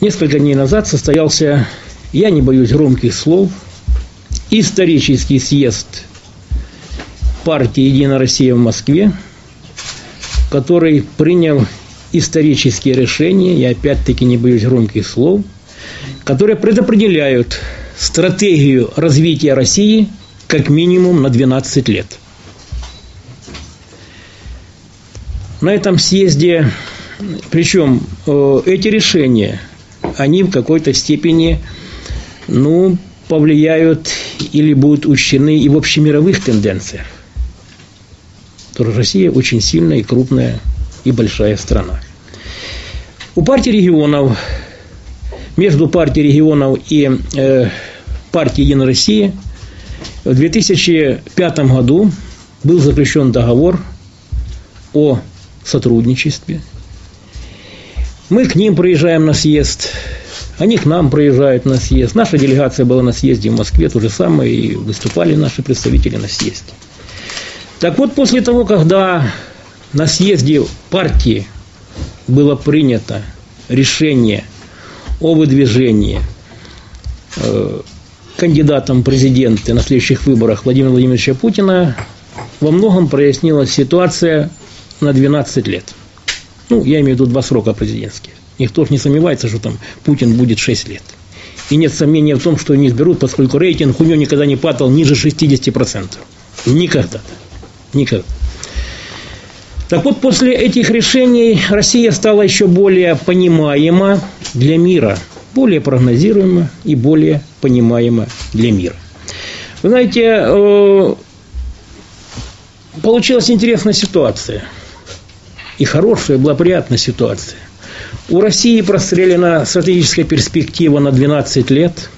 несколько дней назад состоялся, я не боюсь громких слов, исторический съезд партии «Единая Россия» в Москве, который принял исторические решения, я опять-таки не боюсь громких слов, которые предопределяют стратегию развития России как минимум на 12 лет. На этом съезде, причем э, эти решения, они в какой-то степени ну, повлияют или будут учтены и в общемировых тенденциях. Россия очень сильная и крупная и большая страна. У партии регионов, между партией регионов и э, партией Единая Россия в 2005 году был заключен договор о сотрудничестве. Мы к ним приезжаем на съезд, они к нам приезжают на съезд. Наша делегация была на съезде в Москве, то же самое, и выступали наши представители на съезде. Так вот, после того, когда на съезде партии было принято решение о выдвижении э, кандидатом президента на следующих выборах Владимира Владимировича Путина, во многом прояснилась ситуация на 12 лет. Ну, я имею в виду два срока президентских. Никто же не сомневается, что там Путин будет 6 лет. И нет сомнения в том, что они изберут, поскольку рейтинг у него никогда не падал ниже 60%. Никогда. Никогда. Так вот, после этих решений Россия стала еще более понимаема для мира, более прогнозируема и более понимаема для мира. Вы знаете, э, получилась интересная ситуация. И хорошая, благоприятная ситуация. У России прострелена стратегическая перспектива на 12 лет.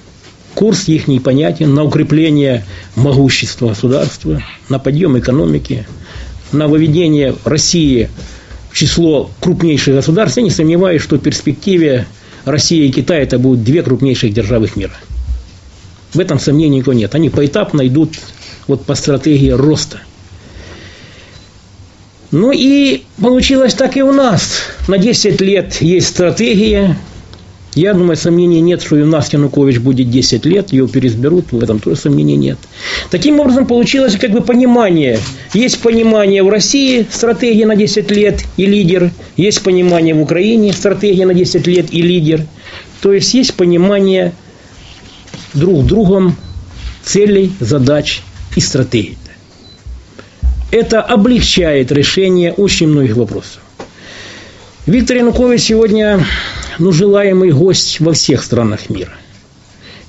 Курс их непонятен на укрепление могущества государства, на подъем экономики, на выведение России в число крупнейших государств, я не сомневаюсь, что в перспективе Россия и Китай это будут две крупнейших державы мира. В этом сомнений никакого нет. Они поэтапно идут вот по стратегии роста. Ну и получилось так и у нас. На 10 лет есть стратегия, я думаю, сомнений нет, что и у нас Янукович будет 10 лет, его переизберут, в этом тоже сомнений нет. Таким образом, получилось как бы понимание. Есть понимание в России, стратегия на 10 лет и лидер. Есть понимание в Украине, стратегия на 10 лет и лидер. То есть, есть понимание друг другом целей, задач и стратегий. Это облегчает решение очень многих вопросов. Виктор Янукович сегодня ну, желаемый гость во всех странах мира.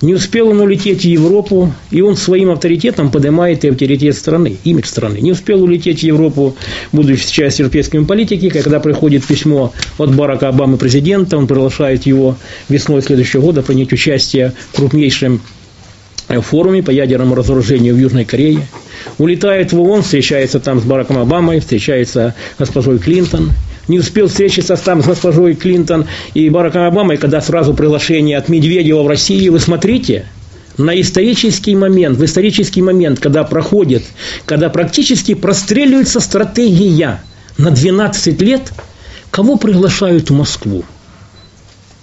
Не успел он улететь в Европу, и он своим авторитетом поднимает и авторитет страны, имидж страны. Не успел улететь в Европу, будучи частью европейской политики, когда приходит письмо от Барака Обамы президента, он приглашает его весной следующего года принять участие в крупнейшем форуме по ядерному разоружению в Южной Корее. Улетает в ООН, встречается там с Бараком Обамой, встречается с госпожой Клинтон – не успел встретиться там с госпожой Клинтон и Бараком Обамой, когда сразу приглашение от Медведева в Россию, вы смотрите, на исторический момент, в исторический момент, когда проходит, когда практически простреливается стратегия на 12 лет, кого приглашают в Москву?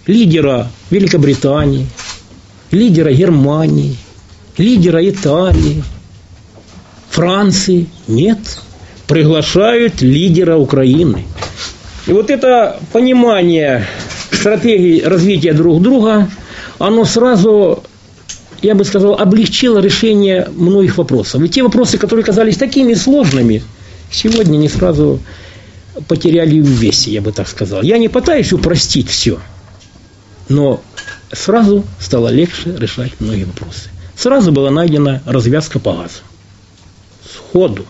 Лидера Великобритании, лидера Германии, лидера Италии, Франции. Нет, приглашают лидера Украины – и вот это понимание стратегии развития друг друга, оно сразу, я бы сказал, облегчило решение многих вопросов. И те вопросы, которые казались такими сложными, сегодня не сразу потеряли в весе, я бы так сказал. Я не пытаюсь упростить все, но сразу стало легче решать многие вопросы. Сразу была найдена развязка по газу. Сходу.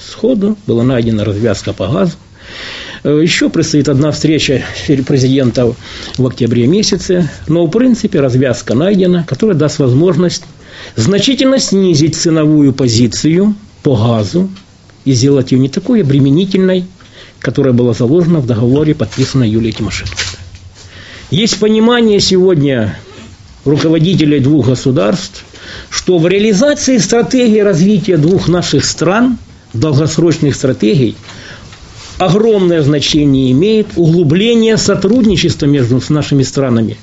Сходу была найдена развязка по газу. Э, еще предстоит одна встреча президента в октябре месяце, но в принципе развязка найдена, которая даст возможность значительно снизить ценовую позицию по газу и сделать ее не такой обременительной, которая была заложена в договоре, подписанной Юлией Тимошенко. Есть понимание сегодня руководителей двух государств, что в реализации стратегии развития двух наших стран, долгосрочных стратегий, огромное значение имеет углубление сотрудничества между нашими странами.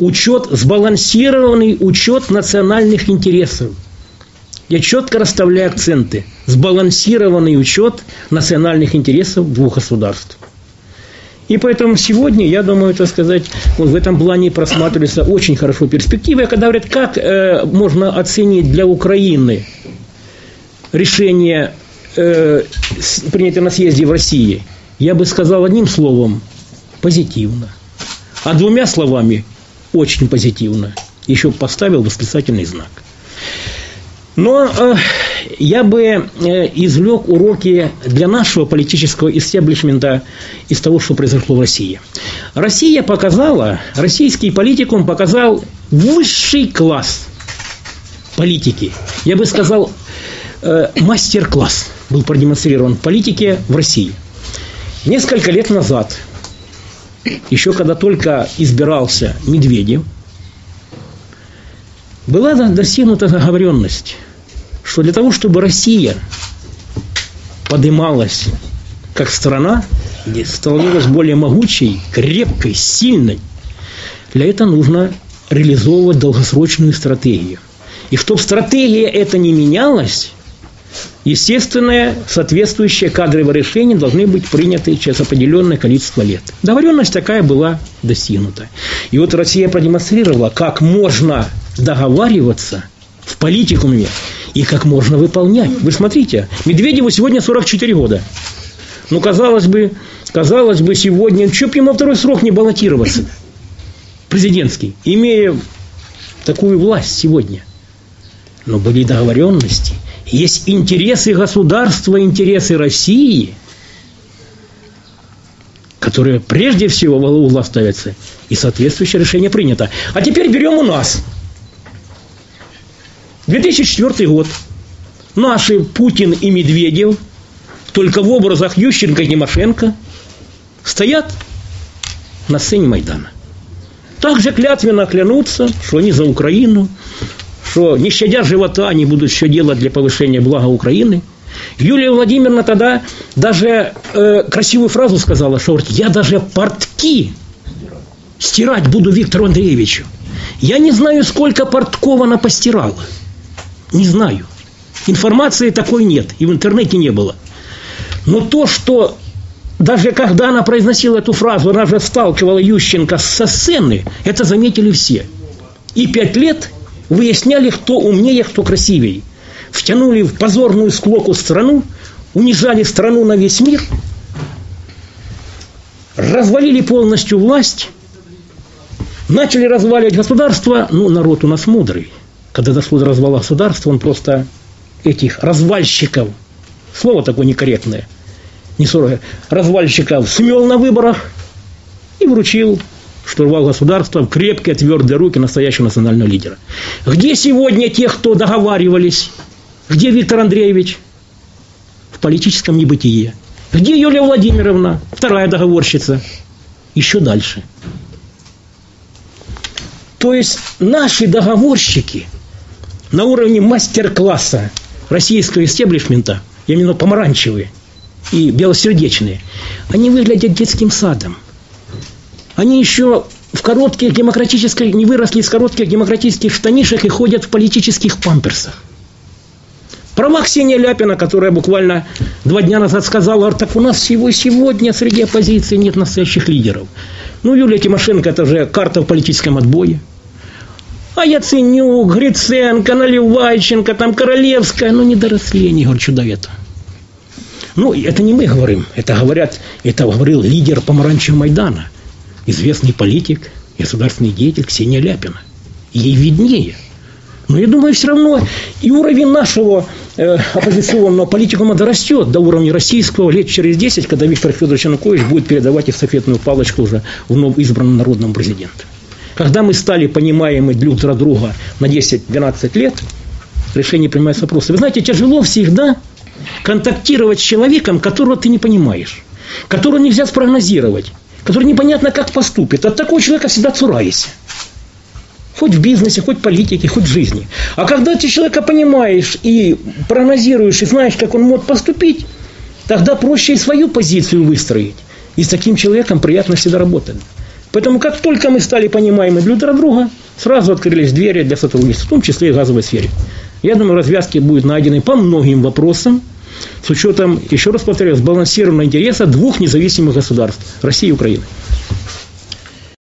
Учет, сбалансированный учет национальных интересов. Я четко расставляю акценты. Сбалансированный учет национальных интересов двух государств. И поэтому сегодня, я думаю, так сказать, вот в этом плане просматривается очень хорошо перспективы. Когда говорят, как э, можно оценить для Украины решение, э, принятое на съезде в России, я бы сказал одним словом – позитивно. А двумя словами – очень позитивно. Еще поставил восклицательный знак. Но э, я бы э, извлек уроки для нашего политического истеблишмента из того, что произошло в России. Россия показала, российский политикум показал высший класс политики. Я бы сказал, э, мастер-класс был продемонстрирован политике в России. Несколько лет назад, еще когда только избирался Медведев, была достигнута договоренность – что для того, чтобы Россия поднималась как страна, становилась более могучей, крепкой, сильной, для этого нужно реализовывать долгосрочную стратегию. И чтобы стратегия эта не менялась, естественное соответствующее кадровое решение должны быть приняты через определенное количество лет. Договоренность такая была достигнута. И вот Россия продемонстрировала, как можно договариваться в политикуме и как можно выполнять. Вы смотрите, Медведеву сегодня 44 года. Ну, казалось бы, казалось бы, сегодня, что бы ему второй срок не баллотироваться, президентский, имея такую власть сегодня. Но были договоренности, есть интересы государства, интересы России, которые прежде всего во угла ставятся, и соответствующее решение принято. А теперь берем у нас – 2004 год. Наши Путин и Медведев, только в образах Ющенко и Тимошенко, стоят на сцене Майдана. Также клятвенно клянутся, что они за Украину, что не щадя живота они будут все делать для повышения блага Украины. Юлия Владимировна тогда даже э, красивую фразу сказала, что говорит, я даже портки стирать буду Виктору Андреевичу. Я не знаю, сколько портков она постирала – не знаю. Информации такой нет, и в интернете не было. Но то, что даже когда она произносила эту фразу, она же сталкивала Ющенко со сцены, это заметили все. И пять лет выясняли, кто умнее, кто красивее. Втянули в позорную склоку страну, унижали страну на весь мир, развалили полностью власть, начали разваливать государство. Ну, народ у нас мудрый когда дошло до развала государства, он просто этих развальщиков, слово такое некорректное, не суровое, развальщиков смел на выборах и вручил штурвал государства в крепкие твердые руки настоящего национального лидера. Где сегодня те, кто договаривались? Где Виктор Андреевич? В политическом небытие. Где Юлия Владимировна, вторая договорщица? Еще дальше. То есть наши договорщики – на уровне мастер-класса российского истеблишмента, именно помаранчевые и белосердечные, они выглядят детским садом. Они еще в коротких демократических, не выросли из коротких демократических штанишек и ходят в политических памперсах. Права Ксения Ляпина, которая буквально два дня назад сказала, так у нас всего сегодня среди оппозиции нет настоящих лидеров. Ну, Юлия Тимошенко, это же карта в политическом отбое. А Яценюк, Гриценко, Наливайченко, там Королевская, ну не доросли они, говорю, этого. Ну, это не мы говорим, это говорят, это говорил лидер помаранчевого Майдана, известный политик, государственный деятель Ксения Ляпина. Ей виднее. Но я думаю, все равно и уровень нашего э, оппозиционного политикума дорастет до уровня российского лет через 10, когда Виктор Федорович Янукович будет передавать эстафетную палочку уже вновь избранному народному президенту. Когда мы стали понимаемы друг для друга на 10-12 лет, решение принимается просто. Вы знаете, тяжело всегда контактировать с человеком, которого ты не понимаешь, которого нельзя спрогнозировать, который непонятно как поступит. От такого человека всегда цурайся. Хоть в бизнесе, хоть в политике, хоть в жизни. А когда ты человека понимаешь и прогнозируешь, и знаешь, как он может поступить, тогда проще и свою позицию выстроить. И с таким человеком приятно всегда работать. Поэтому как только мы стали понимаемы друг для друга, сразу открылись двери для сотрудничества, в том числе и в газовой сфере. Я думаю, развязки будут найдены по многим вопросам, с учетом, еще раз повторяю, сбалансированного интереса двух независимых государств – России и Украины.